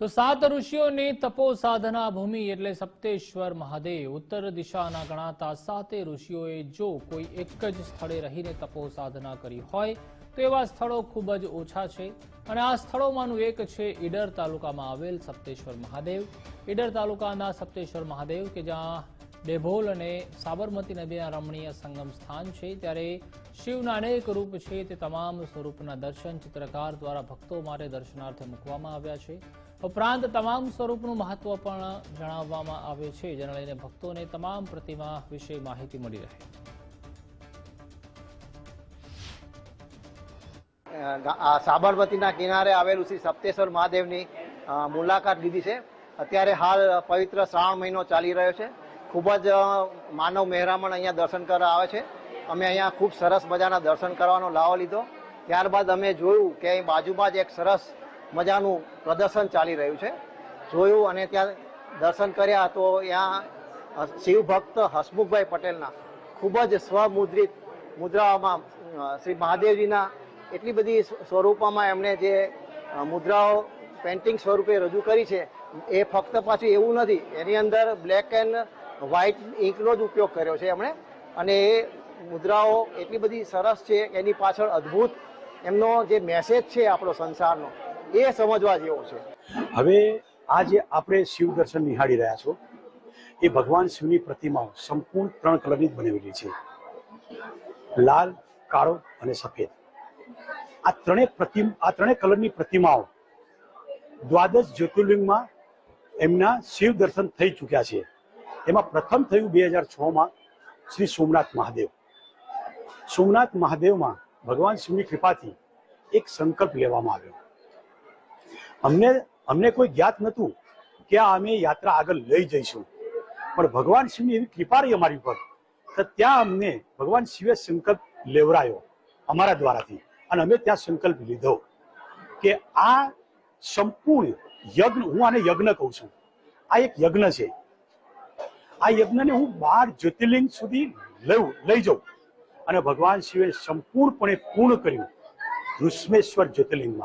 તો સાત ઋષિઓની તપો સાધના ભૂમિ એટલે સપ્તેશ્વર મહાદેવ. ઉત્તર દિશાના ગણાતા સાતે ઋષિઓએ જો કોઈ એક જ સ્થળે રહીને તપો સાધના કરી હોય, તો એવા સ્થળો ખૂબ જ ઓછા છે. અને આ સ્થળોમાંનું એક છે ઈડર તાલુકામાં આવેલ સપ્તેશ્વર મહાદેવ. ઈડર તાલુકાના સપ્તેશ્વર મહાદેવ કે જ્યાં ડેભોલ અને સાબરમતી નદીના રમણીય સંગમ સ્થાન છે, ત્યારે શિવના અનેક રૂપ છે. તે તમામ સ્વરૂપના દર્શન ચિત્રકાર દ્વારા ભક્તો માટે દર્શનાર્થે મૂકવામાં આવ્યા છે. ઉપરાંત તમામ સ્વરૂપનું મહત્વ પણ જણાવવામાં આવે છે. જેને લઈને ભક્તોને તમામ પ્રતિમા વિશે માહિતી મળી રહે. સાબરમતીના કિનારે આવેલું શ્રી સપ્તેશ્વર મહાદેવની મુલાકાત લીધી છે. અત્યારે હાલ પવિત્ર શ્રાવણ મહિનો ચાલી રહ્યો છે. ખૂબ જ માનવ મહેરામણ અહીંયા દર્શન કરવા આવે છે. અમે અહીંયા ખૂબ સરસ મજાના દર્શન કરવાનો લાવો લીધો. ત્યારબાદ અમે જોયું કે અહીં બાજુમાં જ એક સરસ મજાનું પ્રદર્શન ચાલી રહ્યું છે. જોયું અને ત્યાં દર્શન કર્યા તો ત્યાં શિવ ભક્ત હસમુખભાઈ પટેલના ખૂબ જ સ્વમુદ્રિત મુદ્રાઓમાં શ્રી મહાદેવજીના એટલી બધી સ્વરૂપોમાં એમણે જે મુદ્રાઓ પેન્ટિંગ સ્વરૂપે રજૂ કરી છે, એ ફક્ત પાછું એવું નથી, એની અંદર બ્લેક એન્ડ વ્હાઇટ ઇંકનો જ ઉપયોગ કર્યો છે એમણે. અને એ મુદ્રાઓ એટલી બધી સરસ છે, એની પાછળ અદ્ભુત એમનો જે મેસેજ છે આપણો સંસારનો એ સમજવા જેવો છે. હવે આ જે આપણે શિવ દર્શન નિહાળી રહ્યા છો, એ ભગવાન શિવની પ્રતિમાઓ સંપૂર્ણ ત્રણ કલરની બનેલી છે. લાલ, કાળો અને સફેદ. આ ત્રણેય પ્રતિમ, આ ત્રણેય કલરની પ્રતિમાઓ દ્વાદશ જ્યોતિર્લિંગમાં એમના શિવ દર્શન થઈ ચૂક્યા છે. એમાં પ્રથમ થયું બે હજાર છમાં શ્રી સોમનાથ મહાદેવ. સોમનાથ મહાદેવમાં ભગવાન શિવની કૃપાથી એક સંકલ્પ લેવામાં આવ્યો. અમને અમને કોઈ જ્ઞાત નહોતું કે અમે યાત્રા આગળ લઈ જઈશું. પણ ભગવાન શિવની એવી કૃપા રહી અમારી ઉપર. તો ત્યાં અમને ભગવાન શિવે સંકલ્પ લેવરાયો અમારા દ્વારાથી. અને અમે ત્યાં સંકલ્પ લીધો કે આ સંપૂર્ણ યજ્ઞ, હું આને યજ્ઞ કહું છું. આ એક યજ્ઞ છે. આ યજ્ઞને હું બાર જ્યોતિર્લિંગ સુધી લઉં, લઈ જાઉં. અને ભગવાન શિવે સંપૂર્ણપણે પૂર્ણ કર્યું ઋષ્મેશ્વર જ્યોતિર્લિંગમાં.